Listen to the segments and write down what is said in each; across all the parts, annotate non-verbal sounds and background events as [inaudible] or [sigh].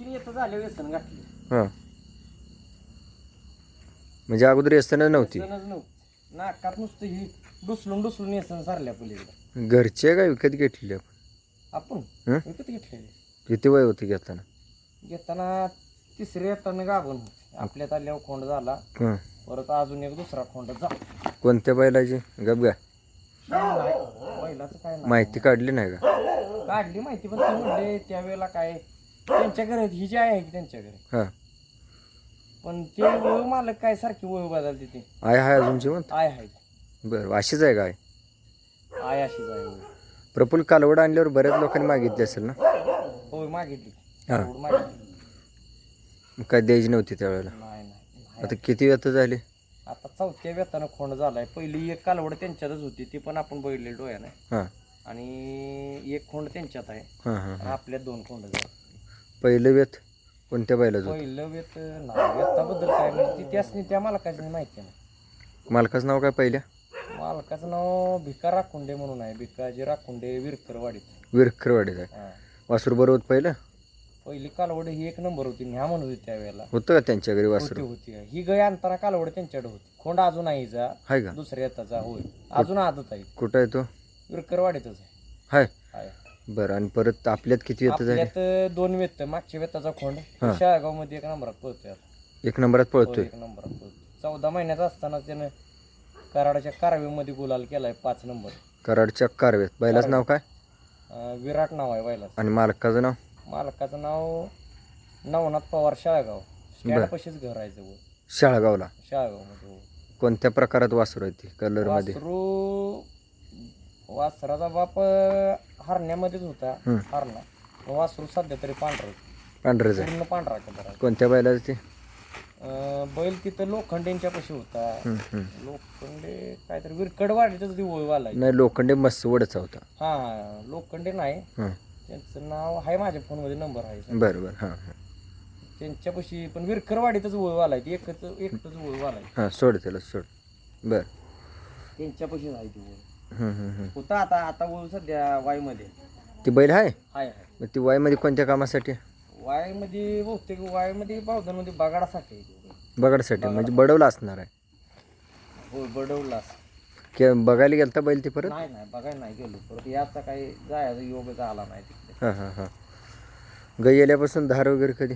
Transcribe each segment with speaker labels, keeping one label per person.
Speaker 1: तीन येतं झाले व्यसन घातले.
Speaker 2: हां. म्हणजे अगोदर येसनच नव्हती.
Speaker 1: व्यसनच नव्हतं. नाकात नुसतं ही डुसलून डुसलून येसन सारल्या पलीकडे.
Speaker 2: घरचे काय विकत घेतलेली आपण?
Speaker 1: आपण?
Speaker 2: हं?
Speaker 1: विकत घेतलेले.
Speaker 2: किती वय होतं घेताना?
Speaker 1: घेताना तिसरे येताना गाभण होते. आपल्यात आल्यावर खोंड झाला.
Speaker 2: हां.
Speaker 1: परत अजून एक दुसरा खोंड जा
Speaker 2: कोणत्या बैलाची? गबगा
Speaker 1: नाही पहिलाच काय नाही.
Speaker 2: माहिती काढली नाही का?
Speaker 1: काढली माहिती पण ते म्हणले त्यावेळेला काय त्यांच्या घरात ही जी आहे की त्यांच्या घरी?
Speaker 2: हां.
Speaker 1: पण ते वळू मालक काय सारखी वळू बदलते ते.
Speaker 2: आय हाय अजून जिवंत?
Speaker 1: आय आहे
Speaker 2: बरं अशीच आहे काय
Speaker 1: आय अशीच आहे. होय.
Speaker 2: प्रफुल्ल कालवड आणल्यावर बऱ्याच लोकांनी मागितली असेल ना?
Speaker 1: होय मागितली.
Speaker 2: हा.
Speaker 1: एवढं मागितली.
Speaker 2: मग काय द्यायची नव्हती त्यावेळेला?
Speaker 1: नाही नाही. नाही.
Speaker 2: आता किती व्यथ झाली?
Speaker 1: आता चौथ्या व्यतानं खोंड झालाय. पहिली एक कालवड त्यांच्यातच होती ती पण आपण बघितले डोळ्याने.
Speaker 2: हां.
Speaker 1: आणि एक खोंड त्यांच्यात आहे.
Speaker 2: हां हां
Speaker 1: आणि आपल्यात दोन खोंड झाले.
Speaker 2: पहिलं व्यथ कोणत्या बैलाचं होतं?
Speaker 1: पहिलं वेत नाही वेताबद्दल काय म्हणजे ती त्यासनी त्या मालकाची माहिती नाही
Speaker 2: मालकाचं नाव काय पहिल्या?
Speaker 1: मालकाचं नाव भिका राखुंडे म्हणून आहे. भिकाजी राखुंडे विरकरवाडीत.
Speaker 2: विरखरवाडीचं आहे
Speaker 1: हा.
Speaker 2: वासरू बरं होत पहिलं?
Speaker 1: पहिली कालवड ही एक नंबर होती न्या म्हणत होती त्यावेळेला.
Speaker 2: होतं का त्यांच्या घरी
Speaker 1: होती
Speaker 2: वासरू?
Speaker 1: होती ही गय आणताना कालवड त्यांच्याकडे होती. खोंड अजून आहे
Speaker 2: आहे का?
Speaker 1: दुसऱ्या येताचा होय. अजून आदत आहे.
Speaker 2: कुठं आहे तो?
Speaker 1: विरकरवाडीतच आहे.
Speaker 2: हाय.
Speaker 1: आहे.
Speaker 2: बरं आणि परत आपल्यात किती व्यथ झाली?
Speaker 1: आपल्यात दोन वेत मागच्या वेताचा खोंड. शाळगावमध्ये एक नंबरात पळतोय आता.
Speaker 2: एक नंबरात पळतोय?
Speaker 1: एक नंबरात पळतोय. चौदा महिन्यात असताना त्यानं कराडाच्या कारवेमध्ये गुलाल केलाय पाच नंबर.
Speaker 2: कराडच्या कारव्यात. बैलाचं नाव काय?
Speaker 1: अं, विराट नाव आहे बैलाचं.
Speaker 2: आणि मालकाचं नाव?
Speaker 1: मालकाचं नाव नवनाथ पवार शाळगाव स्टँड पशीच घर आहे जवळ.
Speaker 2: शाळगावला
Speaker 1: शाळगावमध्ये
Speaker 2: कोणत्या प्रकारात वासरू आहे ती? कलरमध्ये?
Speaker 1: वासरू वासराचा बाप अं, हरण्यामध्येच होता. हरणा. वासरू सध्या तरी पांढरा
Speaker 2: पांढरंच आहे.
Speaker 1: पूर्ण पांढरा कलर आहे
Speaker 2: कोणत्या बैलाचं ते
Speaker 1: अं, बैल तिथं लोखंडेंच्या पशी होता.
Speaker 2: हम्म, हम्म.
Speaker 1: लोखंडे काहीतरी विरकड वाढीतच ती ओळवाला
Speaker 2: नाही लोखंडे मस्त वडचा होता.
Speaker 1: हा लोखंडे नाही.
Speaker 2: हां.
Speaker 1: त्यांचं नाव आहे माझ्या फोनमध्ये नंबर आहे
Speaker 2: बरं बरं हां हां.
Speaker 1: त्यांच्यापाशी पण विरकरवाडीतच ओळवाला आहे एकच एकटच ओळवाला आहे
Speaker 2: हां सोड त्याला सोड. बरं.
Speaker 1: त्यांच्यापाशी आहे ती ओळ. होता आता आता ओळ सध्या वाईमध्ये.
Speaker 2: ती बैल आहे
Speaker 1: हाय हाय.
Speaker 2: मग ती वायमध्ये कोणत्या कामासाठी?
Speaker 1: वाईमध्ये बहुतेक वाईमध्ये पावसामध्ये बगाडासाठी. आहे ती ओळ.
Speaker 2: बघायसाठी म्हणजे बडवला असणार आहे.
Speaker 1: होय बडवला
Speaker 2: की बघायला गेलता बैल ती परत?
Speaker 1: नाही नाही बघायला नाही गेलो. परत याचा काही जायचा योग झाला नाही तिकडे.
Speaker 2: हां हां हां. गई गेल्यापासून धार वगैरे कधी?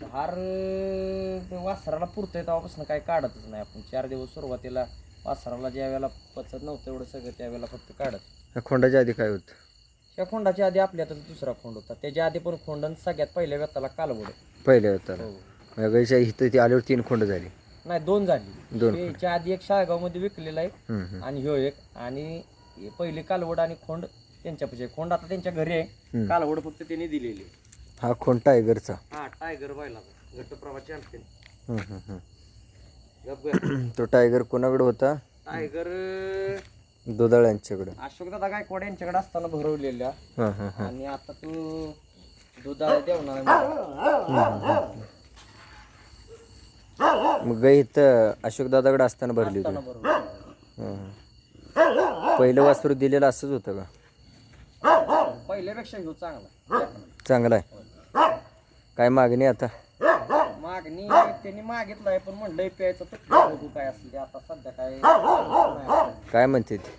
Speaker 1: धार अं, ते वासराला पुरतंय तेव्हापासून काही काढतच नाही आपण. चार दिवस सुरुवातीला वासराला ज्या वेळेला पचत नव्हतं एवढं सगळं त्यावेळेला फक्त काढत.
Speaker 2: ह्या खोंडाच्या आधी काय होतं?
Speaker 1: त्या खोंडाच्या आधी आपल्यातच दुसरा खोंड होता. त्याच्या आधी पण खोंडन सगळ्यात पहिल्या व्यताला कालवड.
Speaker 2: पहिल्या होताना
Speaker 1: हो.
Speaker 2: गाईच्या इथं ती आल्यावर तीन खोंड झाली.
Speaker 1: नाही दोन झाली.
Speaker 2: दोन
Speaker 1: त्याच्या आधी एक शाळगावमध्ये विकलेला आहे
Speaker 2: हम्म, हम्म.
Speaker 1: आणि ह्यो एक. आणि हे पहिली कालवड आणि खोंड त्यांच्यापाशी आहे. खोंड आता त्यांच्या घरी आहे. कालवड फक्त त्यांनी दिलेली आहे.
Speaker 2: हा खोंड टायगरचा.
Speaker 1: हा टायगर बायला गटप्रभा चॅम्पियन
Speaker 2: हम्म, हम्म, हम्म. [clears throat] तो टायगर कोणाकडे होता?
Speaker 1: टायगर
Speaker 2: दुधाळ्यांच्याकडे.
Speaker 1: अशोक दादा गायकवाड यांच्याकडे असताना भरवलेल्या.
Speaker 2: हां हां हां.
Speaker 1: आणि आता तू दुधाला देवणार
Speaker 2: मग गाई इथं अशोक दादाकडे असताना भरली होती. पहिलं वासरू दिलेलं असंच होतं का?
Speaker 1: पहिल्यापेक्षा घेऊ चांगला
Speaker 2: चांगला आहे. काय मागणी आता?
Speaker 1: मागणी त्यांनी मागितलंय पण म्हणलंय प्यायचं तर बघू काय असेल ते. आता सध्या काय नाही
Speaker 2: काय म्हणते ती?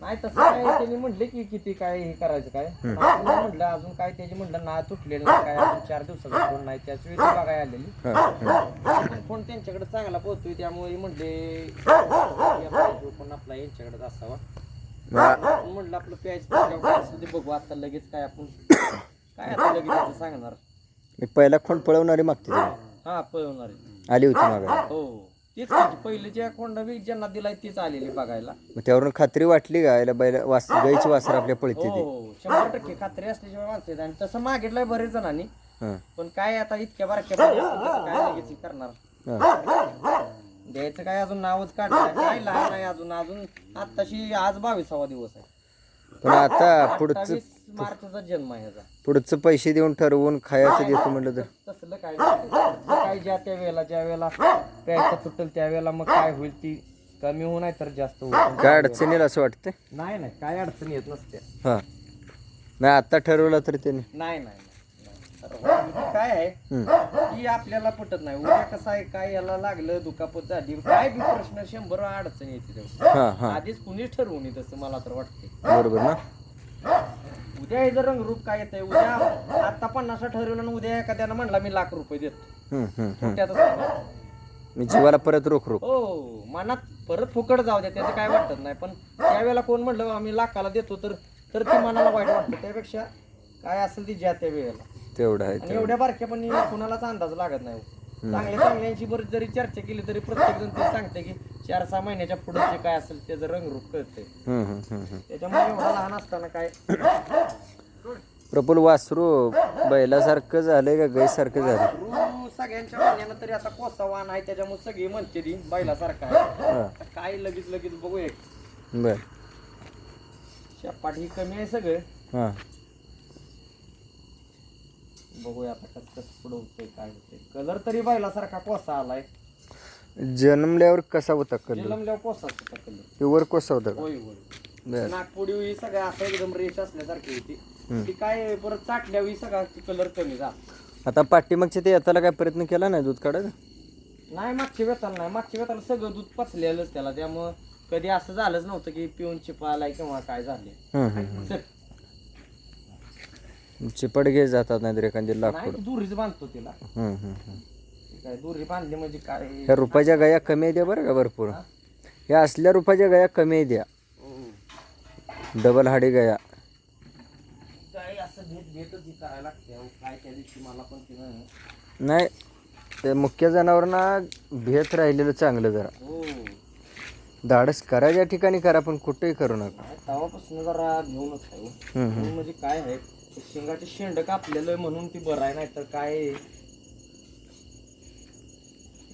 Speaker 1: नाही तसं काय त्यांनी म्हणले की किती काय हे करायचं काय? आपण म्हणलं अजून काय त्याची म्हणलं ना तुटलेलं नाही काय अजून चार दिवसाचा फोन नाही त्याच वेळी ती बघायला आलेली.
Speaker 2: हां हां.
Speaker 1: पण फोन त्यांच्याकडे चांगला पोहोचतोय त्यामुळे म्हणले या पाहिजे पण आपला यांच्याकडे असावा.
Speaker 2: मग
Speaker 1: आपण म्हणलं आपलं प्यायचं त्याच्यावर काय असेल ते बघू आता लगेच काय आपण काय आता लगेच सांगणार?
Speaker 2: मी पहिला खोंड पळवणारी मागते ती.
Speaker 1: हा पळवणार. आहे.
Speaker 2: आली होती मागायला
Speaker 1: हो तीच म्हणजे पहिले ज्या कोंडावी ज्यांना दिलाय तीच आलेली बघायला.
Speaker 2: मग त्यावरून खात्री वाटली का? याला बैल वास गाईची वासर आपल्या पळते
Speaker 1: हो
Speaker 2: ती.
Speaker 1: हो शंभर टक्के खात्री असल्याशिवाय माणसं आहेत. आणि तसं मागितलंय बरेच जणांनी.
Speaker 2: हां.
Speaker 1: पण काय आता इतक्या बारक्या काय लगेच हे करणार?
Speaker 2: हां.
Speaker 1: द्यायचं काय अजून नावच काढलं काय लहान आहे अजून. अजून आत्ताशी आज बावीसावा दिवस आहे.
Speaker 2: पण आता पुढचं
Speaker 1: अठ्ठावीस मार्चचा जन्म आहे
Speaker 2: पुढचं पैसे देऊन ठरवून खायचं देतो म्हटलं तर.
Speaker 1: तसलं काय नाही. काय ज्या त्या वेळेला ज्या वेळेला प्यायचं तुटेल त्यावेळेला मग काय होईल ती कमी होऊ नाही तर जास्त होईल
Speaker 2: काय अडचण येईल असं वाटतं
Speaker 1: नाही नाही. काय अडचण येत नसते
Speaker 2: हां. नाही आत्ता ठरवलं तर त्याने.
Speaker 1: नाही नाही नाही तर वासरू काय आहे?
Speaker 2: हम्म.
Speaker 1: की आपल्याला पटत नाही. उद्या कसं आहे काय याला लागलं दुखापत झाली काय बी प्रश्न शंभर अडचण येते तेव्हा.
Speaker 2: हा हा.
Speaker 1: आधीच कुणीच ठरवून येत असं मला तर वाटते
Speaker 2: बरोबर ना?
Speaker 1: उद्या हे जर रंगरूप काय येतंय उद्या आता पन्नास ठरवलं आणि उद्या एखाद्यानं म्हणला मी लाख रुपये देतो.
Speaker 2: हम्म, हम्म, हम्म.
Speaker 1: त्यातच नाही.
Speaker 2: मी जीवाला परत रोख रोख
Speaker 1: हो मनात परत फुकट जाऊ द्या त्याचं काय वाटत नाही. पण त्यावेळेला कोण म्हणलं आम्ही लाखाला देतो तर तर ती मनाला वाईट वाटतं. त्यापेक्षा काय असेल ती ज्या त्या वेळेला.
Speaker 2: तेवढं आहे
Speaker 1: आणि एवढ्या बारक्या पण कुणालाच अंदाज लागत नाही. चांगल्या चांगल्यांची बरी जरी चर्चा केली तरी प्रत्येक जण ते सांगते की चार सहा महिन्याच्या पुढे जे काय असेल त्याचं रंगरूप कळतंय.
Speaker 2: हम्म, हम्म, हम्म, हम्म.
Speaker 1: त्याच्यामुळे एवढा लहान असताना काय?
Speaker 2: प्रफुल वासरू बैलासारखं झालंय का? गाईसारखं झालं
Speaker 1: रू सगळ्यांच्या म्हणण्यानं तरी आता कोसा वाण आहे त्याच्यामुळे सगळी म्हणते ती बैलासारखा आहे.
Speaker 2: हा.
Speaker 1: आता काय लगेच लगेच बघू एक
Speaker 2: बर.
Speaker 1: शपाट ही कमी आहे सगळं.
Speaker 2: हा.
Speaker 1: बघूया आता कसं कसं पुढं होतंय काय होतंय. कलर तरी बैलासारखा कोसा आलाय.
Speaker 2: जन्मल्यावर कसा होता कलर
Speaker 1: जलमल्यावर कोसाच होता कलर
Speaker 2: प्युअर कसा होता का?
Speaker 1: होय होय.
Speaker 2: बर.
Speaker 1: नागपुडी ही सगळं असं एकदम रेष असल्यासारखी होती. ती काय परत चाटल्यावर सगळा कलर कमी झाला.
Speaker 2: आता पाठीमागच्या ते येताला काय प्रयत्न केला नाही दूध काढायचा
Speaker 1: नाही मागच्या वेताला नाही. मागच्या वेताला सगळं दूध पचलेलंच त्याला. त्यामुळं कधी असं झालंच नव्हतं की पिऊन चिपा आलाय किंवा काय झाले
Speaker 2: हम्म, हम्म,
Speaker 1: चल.
Speaker 2: हम्म. चिपट घे जातात नाहीतर एखादी लाकूड.
Speaker 1: नाही दुरीच बांधतो तिला.
Speaker 2: हम्म, हम्म, हम्म.
Speaker 1: ती काय दुरी बांधली म्हणजे काय?
Speaker 2: ह्या रुपयाच्या गाया कमी आहे द्या बरं का भरपूर? ह्या असल्या रुपयाच्या गाया कमी आहे द्या. डबल हाडी गाया
Speaker 1: काय असं भेट भेटच ही करायला लागते अहो, काय त्या दिवशी मला पण तिनं
Speaker 2: नाही ते मुख्य जनावरांना भेट राहिलेलं चांगलं जरा.
Speaker 1: हो.
Speaker 2: धाडस करायच्या ठिकाणी करा पण कुठेही करू नका.
Speaker 1: तेव्हापासून जरा घेऊनच आहे हो.
Speaker 2: हम्म, हम्म.
Speaker 1: म्हणून म्हणजे काय आहे ते शेंगाचे शेंड कापलेलं आहे म्हणून ती बरं आहे नाही तर काय?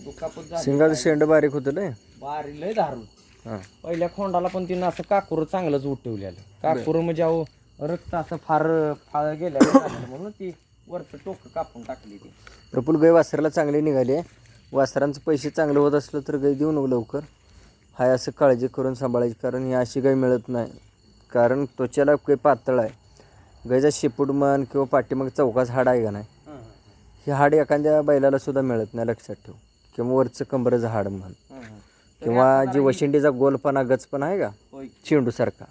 Speaker 1: दुखापत झाली.
Speaker 2: शिंगाचं शेंड बारीक होतं लय?
Speaker 1: बारी लय धारून
Speaker 2: हां.
Speaker 1: पहिल्या खोंडाला पण तिनं असं काकूर चांगलंच उठवलेलं काकूर म्हणजे अहो रक्त असं फार फाळ गेलं म्हणून ती वरचं टोक कापून टाकली ती.
Speaker 2: प्रफुल गाय वासराला चांगली निघाली. वासरांचं पैसे चांगलं होत असलं तर गाय देऊ नको लवकर. हाय असं काळजी करून सांभाळायची कारण ही अशी गाय मिळत नाही. कारण त्वचेला काही पातळ आहे. गायचा शेपूट म्हण किंवा पाठीमाग चौकाच हाड आहे का नाही हे हाड एखाद्या बैलाला सुद्धा मिळत नाही लक्षात ठेव. किंवा वरचं कंबरचं हाड म्हण. किंवा जी वशिंडीचा गोलपणा गचपणा आहे का? चेंडूसारखा.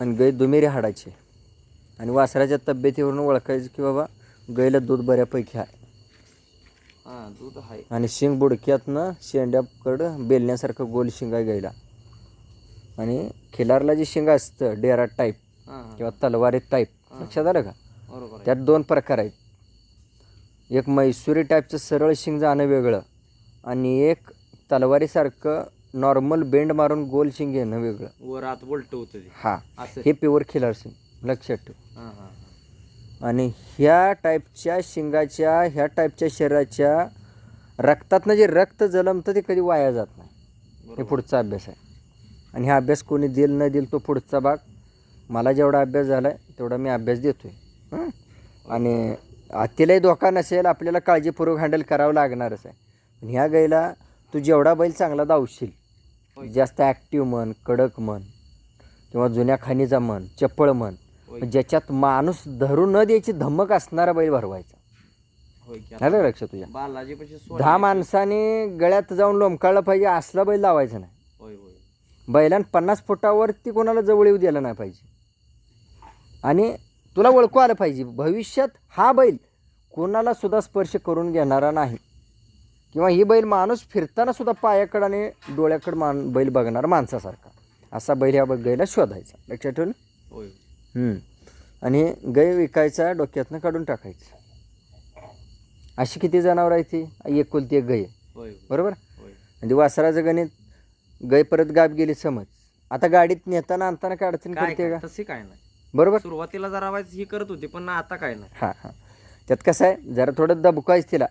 Speaker 2: आणि गाय दुमेरी हाडाची. आणि वासराच्या तब्येतीवरून ओळखायचं की बाबा गायला दूध बऱ्यापैकी आहे.
Speaker 1: दूध आहे.
Speaker 2: आणि शिंग बुडक्यातनं शेंड्याकडं बेलण्यासारखं गोल शिंग आहे गायला आणि खिलारला जी शिंग असतं डेरा टाईप किंवा तलवारी टाईप लक्षात आलं का?
Speaker 1: बरोबर
Speaker 2: त्यात दोन प्रकार आहेत. एक मैसुरी टाईपचं सरळ शिंग जाणं वेगळं आणि एक तलवारीसारखं नॉर्मल बेंड मारून गोल शिंग येणं वेगळं.
Speaker 1: वर आत बोलट होत ते.
Speaker 2: हा.
Speaker 1: असं.
Speaker 2: हे प्युअर खिलार शिंग. लक्षात ठेव.
Speaker 1: हा हा
Speaker 2: आणि ह्या टाईपच्या शिंगाच्या ह्या टाईपच्या शरीराच्या रक्तातनं जे रक्त जलमतं ते कधी वाया जात नाही. हे पुढचा अभ्यास आहे. आणि हा अभ्यास कोणी देईल न देईल तो पुढचा भाग मला जेवढा अभ्यास झाला आहे तेवढा मी अभ्यास देतो आहे आणि तिलाही धोका नसेल आपल्याला काळजीपूर्वक हँडल करावं लागणारच आहे. पण ह्या गाईला तू जेवढा बैल चांगला धावशील जास्त ॲक्टिव्ह म्हण कडक म्हण किंवा जुन्या खाणीचा म्हण चप्पळ म्हण. ज्याच्यात माणूस धरून न द्यायची धमक असणारा बैल भरवायचा. आलं लक्षात तुझ्या? दहा माणसाने गळ्यात जाऊन लोंबकाळलं पाहिजे असला बैल लावायचा नाही. बैलान पन्नास फुटावरती कोणाला जवळ येऊ द्यायला नाही पाहिजे. आणि तुला ओळखू आलं पाहिजे भविष्यात हा बैल कोणाला सुद्धा स्पर्श करून घेणारा नाही. किंवा ही बैल माणूस फिरताना सुद्धा पायाकडं आणि डोळ्याकडं मान बैल बघणारा माणसासारखा. असा बैल ह्या गायला शोधायचा. लक्षात ठेवलं हम्म. आणि गाय विकायचा डोक्यातनं काढून टाकायचं. अशी किती जनावर आहे ती एकुलती एक गाय. आहे.
Speaker 1: होय.
Speaker 2: बरोबर? म्हणजे वासराचं गणित गाय परत गाप गेली समज. आता गाडीत नेताना आणताना काय अडचण
Speaker 1: काय
Speaker 2: करते
Speaker 1: काय
Speaker 2: का?
Speaker 1: तसे काय नाही.
Speaker 2: बरोबर?
Speaker 1: सुरुवातीला जरा वाईज ही करत होती पण आता काय नाही.
Speaker 2: हां हां. त्यात कसं आहे जरा थोडं दबकायचं तिला.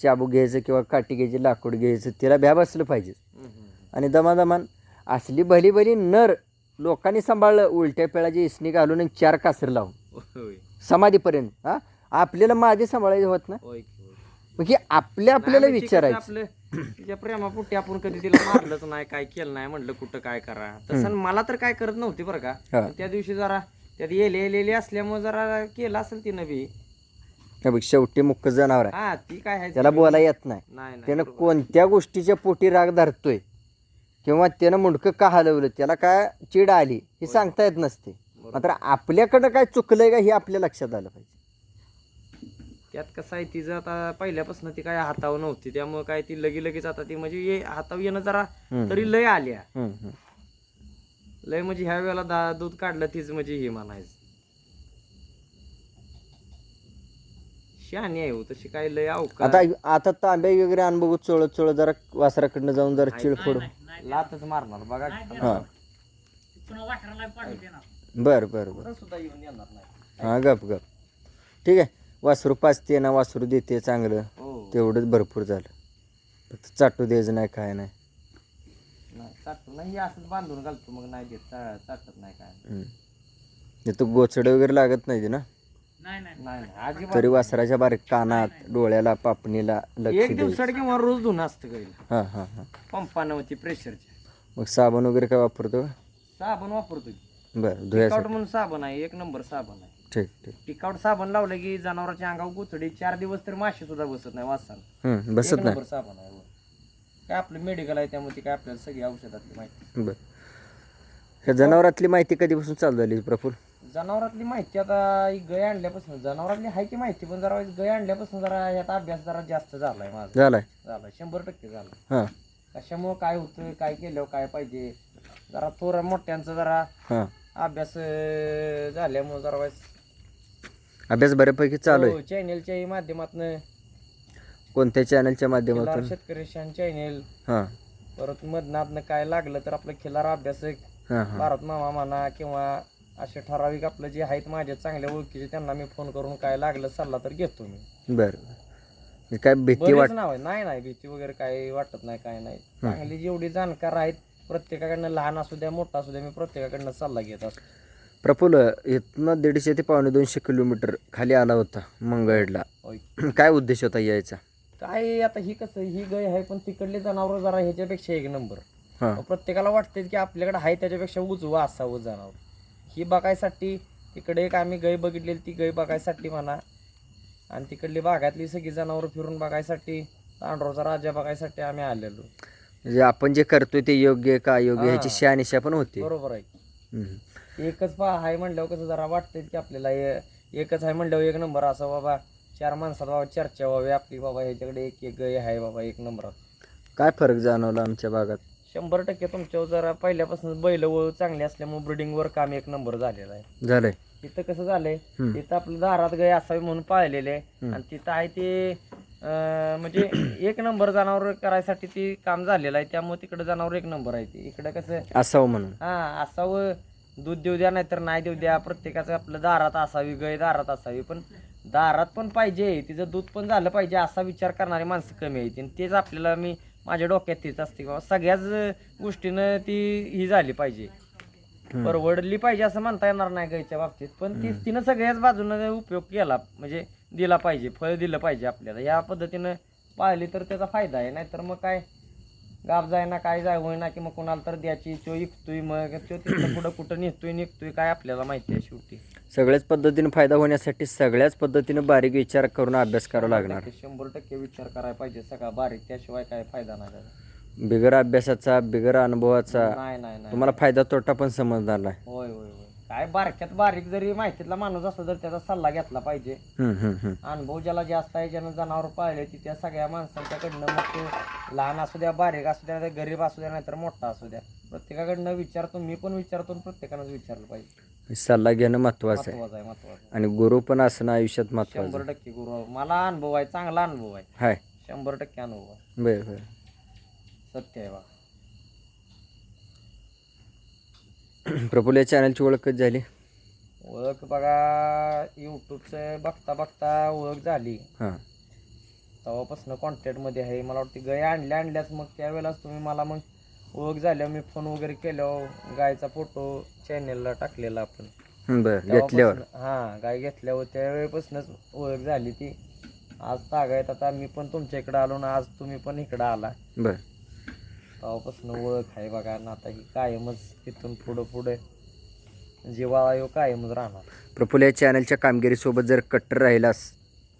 Speaker 2: चाबूक घ्यायचं किंवा काठी घ्यायची लाकूड घ्यायचं तिला भ्या बसलं पाहिजे.
Speaker 1: हम्म, हम्म.
Speaker 2: आणि दमादमान असली भली भली नर लोकांनी सांभाळलं उलट्या पेळाची इसणी घालून आणि चार कासर लावून.
Speaker 1: होय.
Speaker 2: समाधीपर्यंत हा? आपल्याला मादी सांभाळायचं होत ना?
Speaker 1: होय की होय.
Speaker 2: मग हे आपल्या आपल्याला
Speaker 1: आम्ही
Speaker 2: विचारायचं?
Speaker 1: आपलं? तिच्या प्रेमापोटी आपण कधी तिला मारलंच नाही काय केलं नाही म्हटलं कुठं काय करा. तसं मला तर काय करत नव्हती बरं का.
Speaker 2: हा.
Speaker 1: त्या दिवशी जरा त्यात येले येलेली असल्यामुळे जरा केलं असेल तिनं बी.
Speaker 2: हे बघ शेवटी मुख्य जनावर आहे.
Speaker 1: हा ती काय आहे
Speaker 2: त्याला बोला येत नाही.
Speaker 1: नाही नाही
Speaker 2: त्यानं. कोणत्या गोष्टीच्या पोटी राग धरतोय? किंवा त्यानं मुंडकं का हलवलं? त्याला काय चिड आली? हे सांगता येत नसते. मात्र आपल्याकडं काय चुकलंय का हे आपल्या लक्षात आलं पाहिजे.
Speaker 1: त्यात कसं आहे तिचं आता पहिल्यापासून ती काय हातावर नव्हती. त्यामुळे काय ती लगी लगेच आता ती म्हणजे ये- हातावर येणं जरा. तरी लय आल्या.
Speaker 2: हम्म, हम्म.
Speaker 1: लय म्हणजे ह्या वेळेला दा दूध काढलं तीच म्हणजे हे म्हणायचं. शहाणी आहे हो तशी काय लय अवकाळ.
Speaker 2: आता आता तांब्या वगैरे अनुभव चोळत चोळत जरा वासराकडनं जाऊन जरा चिडफोड
Speaker 1: लातच मारणार बघा.
Speaker 2: हा. बर बर बर.
Speaker 1: सुद्धा येऊन येणार नाही.
Speaker 2: हा गप गप. ठीक आहे. वासरू पाचते ना वासरू देते चांगलं.
Speaker 1: हो.
Speaker 2: तेवढंच भरपूर झालं. फक्त चाटू द्यायचं नाही काय नाही.
Speaker 1: नाही चाटतो नाही हे असंच बांधून घालतो मग नाही देत चा- चाटत नाही काय.
Speaker 2: हम्म. हे तो गोचड वगैरे लागत नाही ते ना?
Speaker 1: नाही नाही. अजिबात
Speaker 2: तरी वासराच्या बारीक कानात डोळ्याला पापणीला लक्ष
Speaker 1: एक दिवसाड किंवा रोज धुणं असतं गाईला
Speaker 2: हा हा हा.
Speaker 1: पंपानं ती प्रेशरच्या
Speaker 2: मग साबण वगैरे काय वापरतो का?
Speaker 1: साबण वापरतो की.
Speaker 2: बरं धुयासाठी.
Speaker 1: म्हणून साबण आहे एक नंबर साबण आहे.
Speaker 2: ठीक ठीक.
Speaker 1: टिकाउट साबण लावलं की जनावरांच्या अंगावर गुतडी. चार दिवस तरी माशी सुद्धा बसत नाही वासाला
Speaker 2: हम्म, बसत नाही.
Speaker 1: नंबर साबण आहे वर. काय आपलं मेडिकल आहे त्यामुळे ती काय आपल्याला सगळी औषधातली माहिती.
Speaker 2: बरं. ह्या जनावरातली माहिती कधीपासून चालू झाली प्रफुल
Speaker 1: जनावरातली माहिती आता ही गाय आणल्यापासून जनावरातली आहे की माहिती पण जरा गाय आणल्यापासून जरा यात अभ्यास जरा जास्त झालाय माझा.
Speaker 2: झालाय.
Speaker 1: झालाय शंभर टक्के झाला
Speaker 2: हां.
Speaker 1: कशामुळं काय होतं काय केलं काय पाहिजे जरा थोडं मोठ्यांचं जरा
Speaker 2: हां.
Speaker 1: अभ्यास अं, झाल्यामुळं जरा वाईस
Speaker 2: अभ्यास बऱ्यापैकी चालू आहे.
Speaker 1: चॅनेलच्याही माध्यमातून.
Speaker 2: कोणत्या चॅनलच्या माध्यमातून?
Speaker 1: शेतकरी चॅनेल
Speaker 2: हां.
Speaker 1: परत मधनातनं काय लागलं तर आपलं खिलार अभ्यासक
Speaker 2: हां हां.
Speaker 1: भारत मामा म्हणा किंवा असे ठराविक आपलं जे आहेत माझ्या चांगल्या ओळखीचे त्यांना मी फोन करून काय लागलं सल्ला तर घेतो मी.
Speaker 2: बरं. काय भीती
Speaker 1: बरेच
Speaker 2: वाट
Speaker 1: नाव आहे नाही नाही भीती वगैरे काही वाटत नाही काय नाही. चांगली जेवढी जाणकार आहेत प्रत्येकाकडनं लहान असू द्या मोठा असू द्या मी प्रत्येकाकडनं सल्ला घेत असतो.
Speaker 2: प्रफुल इथनं दीडशे ते पावणे दोनशे किलोमीटर खाली आला होता मंगळवेढला.
Speaker 1: होय. [clears throat]
Speaker 2: काय उद्देश होता यायचा?
Speaker 1: काय आता ही कसं ही गाय आहे पण तिकडले जनावर जरा ह्याच्यापेक्षा एक नंबर.
Speaker 2: हां.
Speaker 1: प्रत्येकाला वाटते की आपल्याकडे आहे त्याच्यापेक्षा उजवा असावं जनावर. ही बघायसाठी तिकडे एक आम्ही गाय बघितलेली ती गाय बघायसाठी म्हणा. आणि तिकडली भागातली सगळी जनावरं फिरून बघायसाठी तांडोरचा राजा बघायसाठी आम्ही आलेलो.
Speaker 2: म्हणजे आपण जे करतोय ते योग्य आहे का? अयोग्य ह्याची
Speaker 1: हां.
Speaker 2: शहानिशा पण होते.
Speaker 1: बरोबर आहे.
Speaker 2: हम्म.
Speaker 1: एकच पा आहे म्हणल्यावर कसं जरा वाटतंय की आपल्याला एकच आहे म्हणल्यावर एक नंबर असं बाबा. चार माणसात बाबा चर्चा व्हावी आपली बाबा ह्याच्याकडे एक एक गाय आहे बाबा एक नंबरात
Speaker 2: काय फरक जाणवला आमच्या भागात?
Speaker 1: शंभर टक्के तुमच्यावर जरा पहिल्यापासून बैल वळ चांगली असल्यामुळे ब्रिडिंगवर काम एक नंबर झालेलं आहे.
Speaker 2: झालंय.
Speaker 1: तिथं कसं झालंय. तिथं आपलं दारात गाय असावी म्हणून पाळलेले आणि तिथं आहे ते म्हणजे [clears throat] एक नंबर जनावर करायसाठी ती काम झालेलं आहे. त्यामुळे तिकडे जनावर एक नंबर आहे ते. इकडे कसं
Speaker 2: असावं म्हणून.
Speaker 1: हा असावं. दूध देऊ द्या नाहीतर नाही देऊ द्या. प्रत्येकाचं आपलं दारात असावी गाय दारात असावी. पण दारात पण पाहिजे. तिचं दूध पण झालं पाहिजे असा विचार करणारी माणसं कमी आहेत. आणि तेच आपल्याला मी माझ्या डोक्यात तेच असते की बाबा सगळ्याच गोष्टीनं ती ही झाली पाहिजे. परवडली पाहिजे असं म्हणता येणार नाही गायच्या बाबतीत. पण ती तिनं सगळ्याच बाजूनं उपयोग केला. म्हणजे दिला पाहिजे फळ दिलं पाहिजे आपल्याला. या पद्धतीनं पाळली तर त्याचा फायदा आहे. नाहीतर मग काय? गाप जाय ना काय जाय होय ना की मग कोणाला तर द्यायची तो इकतोय मग तो तिथं पुढं कुठं निघतोय निघतोय काय आपल्याला माहिती आहे शेवटी.
Speaker 2: सगळ्याच पद्धतीने फायदा होण्यासाठी सगळ्याच पद्धतीने बारीक विचार करून अभ्यास करावा लागणार.
Speaker 1: शंभर टक्के विचार करायला पाहिजे सगळा बारीक त्याशिवाय काय फायदा नाही त्याचा.
Speaker 2: बिगर अभ्यासाचा बिगर अनुभवाचा
Speaker 1: नाही नाही नाही.
Speaker 2: तुम्हाला फायदा तोटा पण समजणार नाही.
Speaker 1: होय होय होय. काय बारक्यात बारीक जरी माहितीतला माणूस असला तर त्याचा सल्ला घेतला पाहिजे.
Speaker 2: हम्म, हम्म, हम्म.
Speaker 1: अनुभव ज्याला जास्त आहे ज्यानं जनावर पाळले ती त्या सगळ्या माणसांच्याकडनं मग तो लहान असू द्या बारीक असू द्या नाहीतर गरीब असू द्या नाहीतर मोठा असू द्या. प्रत्येकाकडनं विचारतो मी पण विचारतो आणि प्रत्येकानंच विचारलं पाहिजे.
Speaker 2: सल्ला घेणं महत्वाचं आहे.
Speaker 1: महत्वाचं आहे महत्वाचं.
Speaker 2: आणि गुरु पण असणं आयुष्यात महत्वाचं
Speaker 1: शंभर टक्के गुरु. मला अनुभव आहे चांगला अनुभव आहे.
Speaker 2: हाय.
Speaker 1: शंभर टक्के अनुभव आहे.
Speaker 2: बरं बरं.
Speaker 1: सत्य आहे बा. [clears throat]
Speaker 2: प्रफुल या चॅनलची ओळख कधी झाली.
Speaker 1: ओळख बघा युट्यूबचं बघता बघता ओळख झाली.
Speaker 2: हां.
Speaker 1: तेव्हापासून कॉन्टॅक्टमध्ये आहे. मला वाटतं गाय आणल्या आणल्याच मग त्यावेळेलाच तुम्ही मला मग ओळख झाल्यावर मी फोन वगैरे केल्यावर गायचा फोटो चॅनेलला टाकलेला आपण.
Speaker 2: बरं. घेतल्यावर?
Speaker 1: तेव्हापासून- हा गाय घेतल्यावर त्यावेळेपासूनच ओळख झाली ती. आज तागायत आता मी पण तुमच्या इकडे आलो ना आज तुम्ही पण इकडं आला.
Speaker 2: बरं.
Speaker 1: तेव्हापासून ओळख आहे बघा. ना आता ही कायमच तिथून पुढं पुढे जीवाला यो कायमच राहणार.
Speaker 2: प्रफुल्ल या चॅनलच्या कामगिरीसोबत जर कट्टर राहिलास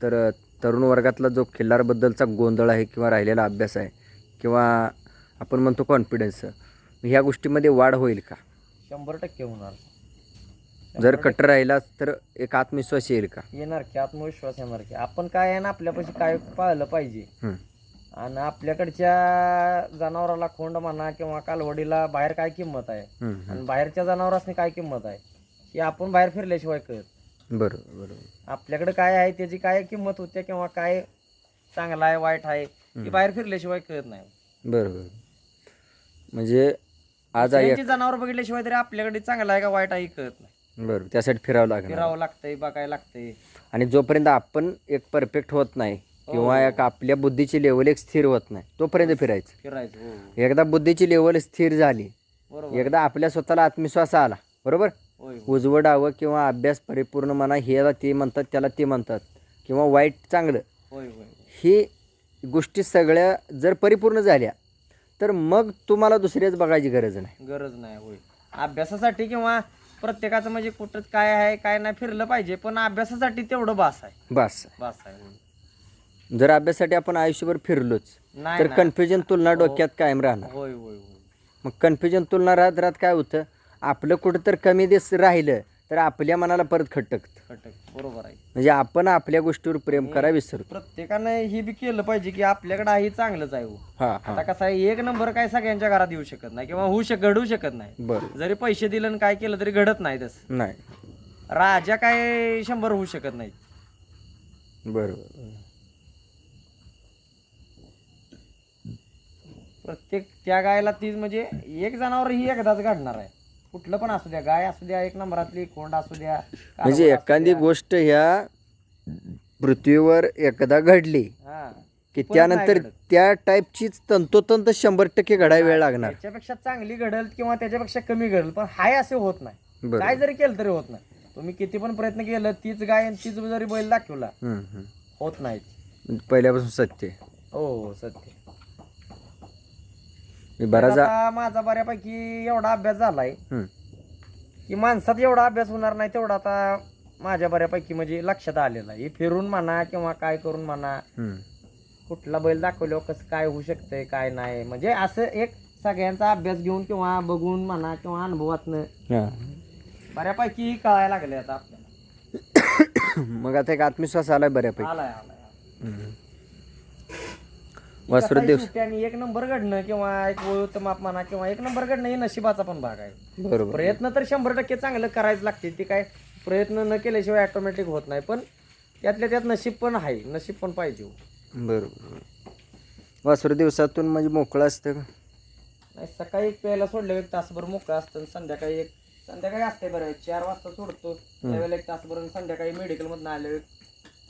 Speaker 2: तर अ, तरुण वर्गातला जो खिल्लारबद्दलचा गोंधळ आहे किंवा राहिलेला अभ्यास आहे किंवा आपण म्हणतो कॉन्फिडन्स ह्या गोष्टीमध्ये वाढ होईल का?
Speaker 1: शंभर टक्के होणार.
Speaker 2: जर कट्टर राहिलास तर एक आत्मविश्वास येईल का?
Speaker 1: येणार की आत्मविश्वास येणार की. आपण काय आहे ना आपल्यापाशी काय पाहिलं पाहिजे.
Speaker 2: हं.
Speaker 1: आणि आपल्याकडच्या जनावराला खोंड म्हणा किंवा कालवडीला बाहेर काय किंमत आहे. आणि बाहेरच्या जनावरांनी काय किंमत आहे? ही आपण बाहेर फिरल्याशिवाय कळत
Speaker 2: बरोबर बरोबर
Speaker 1: आपल्याकडे काय आहे त्याची काय किंमत होते किंवा काय चांगला आहे वाईट आहे ही बाहेर फिरल्याशिवाय कळत नाही.
Speaker 2: बरोबर म्हणजे आज आहे
Speaker 1: जनावर बघितल्याशिवाय तरी आपल्याकडे चांगला आहे का वाईट आहे हे कळत नाही.
Speaker 2: बरोबर त्यासाठी फिरावं लागणार.
Speaker 1: फिरावं लागतंय बघायला लागतंय.
Speaker 2: आणि जोपर्यंत आपण एक परफेक्ट होत नाही किंवा एक आपल्या बुद्धीची लेवल एक स्थिर होत नाही. तोपर्यंत फिरायचं.
Speaker 1: फिरायचं हो.
Speaker 2: एकदा बुद्धीची लेवल स्थिर झाली एकदा आपल्या स्वतःला आत्मविश्वास आला बरोबर. उजवं डावं किंवा अभ्यास परिपूर्ण म्हणा हे ते म्हणतात त्याला ते म्हणतात. किंवा वाईट चांगलं. ही गोष्टी सगळ्या जर परिपूर्ण झाल्या तर मग तुम्हाला दुसऱ्याच बघायची गरज नाही.
Speaker 1: गरज नाही होय. अभ्यासासाठी किंवा प्रत्येकाचं म्हणजे कुठं काय आहे काय नाही फिरलं पाहिजे पण अभ्यासासाठी तेवढं बास आहे.
Speaker 2: बस
Speaker 1: बास आहे.
Speaker 2: जर अभ्यासासाठी आपण आयुष्यभर फिरलोच
Speaker 1: नाही
Speaker 2: तर
Speaker 1: नाही.
Speaker 2: कन्फ्युजन तुलना डोक्यात कायम राहणार.
Speaker 1: होय होय होय.
Speaker 2: मग कन्फ्युजन तुलना राहत राहत काय होतं? आपलं कुठं तर कमी दिस राहिलं तर आपल्या मनाला परत खटकतं.
Speaker 1: खटक बरोबर आहे.
Speaker 2: म्हणजे आपण आपल्या गोष्टीवर प्रेम करा विसरतो
Speaker 1: प्रत्येकानं हे बी केलं पाहिजे की आपल्याकडे आहे चांगलंच आहे हो.
Speaker 2: हां
Speaker 1: आता
Speaker 2: हां
Speaker 1: कसं आहे एक नंबर काय सगळ्यांच्या घरात येऊ शकत नाही किंवा होऊ शक घडू शकत नाही.
Speaker 2: बरं.
Speaker 1: जरी पैसे दिलं आणि काय केलं तरी घडत नाही तसं.
Speaker 2: नाही.
Speaker 1: राजा काय शंभर होऊ शकत नाही
Speaker 2: बरोबर.
Speaker 1: प्रत्येक त्या गायला तीच म्हणजे एक जनावर ही एकदाच घडणार आहे कुठलं पण असू द्या गाय असू द्या एक नंबरातली कोंड असू द्या
Speaker 2: म्हणजे एखादी. गोष्ट ह्या पृथ्वीवर एकदा घडली
Speaker 1: हा
Speaker 2: की त्यानंतर. त्या टाईपचीच तंतोतंत शंभर टक्के घडाय वेळ लागणार
Speaker 1: त्याच्यापेक्षा चांगली घडल किंवा त्याच्यापेक्षा कमी घडल पण हाय असे होत नाही काय जरी केलं तरी होत नाही तुम्ही किती पण प्रयत्न केलं तीच गाय आणि तीच जरी बैल दाखवला. होत नाही
Speaker 2: पहिल्यापासून सत्य.
Speaker 1: हो हो सत्य
Speaker 2: मी बराच
Speaker 1: आता माझा बऱ्यापैकी एवढा अभ्यास झालाय. की माणसात एवढा अभ्यास होणार नाही तेवढा आता माझ्या बऱ्यापैकी म्हणजे लक्षात आलेला आहे. हे फिरून म्हणा किंवा काय करून म्हणा. कुठला बैल दाखवल्यावर कसं काय होऊ शकतंय काय नाही. म्हणजे असं एक सगळ्यांचा अभ्यास घेऊन किंवा बघून म्हणा किंवा अनुभवातनं
Speaker 2: हा.
Speaker 1: बऱ्यापैकी कळायला लागले आता आपल्याला. [coughs]
Speaker 2: मग आता एक आत्मविश्वास आलाय बऱ्यापैकी.
Speaker 1: आलाय आलाय आणि एक नंबर घडणं किंवा एक वळूचं माप म्हणा किंवा एक नंबर घडणं हे नशिबाचा पण भाग आहे.
Speaker 2: बरोबर.
Speaker 1: प्रयत्न तर शंभर टक्के चांगलं करायच लागते. ते काय प्रयत्न न केल्याशिवाय ऑटोमॅटिक होत नाही. पण त्यातल्या त्यात नशीब पण आहे. नशीब पण पाहिजे हो.
Speaker 2: बरोबर. वासरू दिवसातून म्हणजे मोकळं असतं का?
Speaker 1: नाही सकाळी एक प्यायला सोडलं एक तासभर मोकळं असतं आणि संध्याकाळी एक संध्याकाळी असते बरं. चार वाजता सोडतो. त्यावेळेला एक तासभर आणि संध्याकाळी मेडिकल मधून आल्यावर एक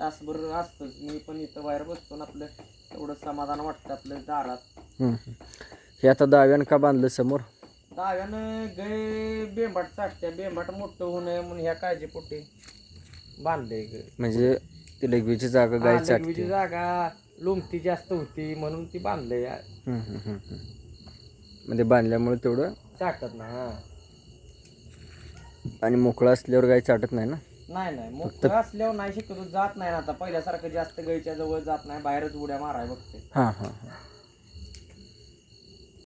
Speaker 1: तासभर असतं मी पण इथं बाहेर बसतो ना आपलं एवढं समाधान वाटतं आपलं दारात.
Speaker 2: हे आता दाव्यानं का बांधलं समोर?
Speaker 1: दहाव्यानं गै बेंबाट चाटत्या बेंबाट मोठं होऊ नये म्हणून ह्या काळजीपोटी बांधले गै.
Speaker 2: म्हणजे ती लघवीची जागा गाय
Speaker 1: हा,
Speaker 2: चाटते.
Speaker 1: लघवीची जागा लोमती जास्त होती म्हणून ती बांधले
Speaker 2: हम्म, हम्म, हम्म, हम्म. म्हणजे बांधल्यामुळे तेवढं
Speaker 1: चाटत ना हा.
Speaker 2: आणि मोकळं असल्यावर गाय चाटत नाही ना?
Speaker 1: नाही नाही. मोकळं असल्यावर नाही शक्यतो जात नाही ना आता. पहिल्यासारखं जास्त गाईच्या जवळ जात नाही बाहेरच उड्या माराय बघते.
Speaker 2: हां हां हां.